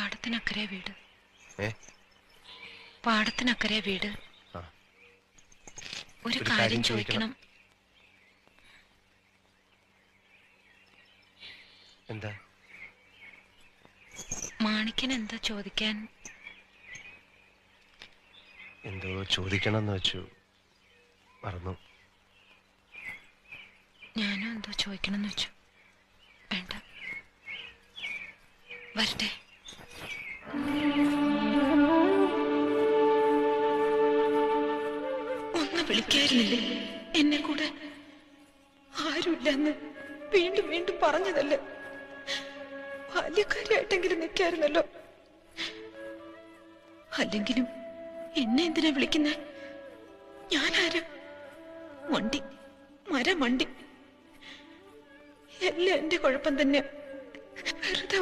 പാടത്തിനക്കരെ വീട്. പാടത്തിനക്കരെ വീട്. ഒരു കാര്യം ചോദിക്കണം. എന്താ? മാണിക്കൻ എന്താ ചോദിക്കാൻ? എന്തോ ചോദിക്കണം എന്ന് വെച്ചു. മറന്നു. ഞാനും എന്തോ ചോദിക്കണം എന്ന് വെച്ചു. വേണ്ട. വരട്ടെ. ഒന്ന് വിളിക്കായിരുന്നില്ലേ? എന്നെ കൂടെ ആരുമില്ലെന്ന് വീണ്ടും വീണ്ടും പറഞ്ഞതല്ലേ? ബാല്യക്കാരിയായിട്ടെങ്കിലും നിൽക്കായിരുന്നല്ലോ. അല്ലെങ്കിലും എന്നെ എന്തിനാ വിളിക്കുന്നേ? ഞാനാരാ? മണ്ടി മരമണ്ടി. എല്ലാം എന്റെ കുഴപ്പം തന്നെ വെറുതെ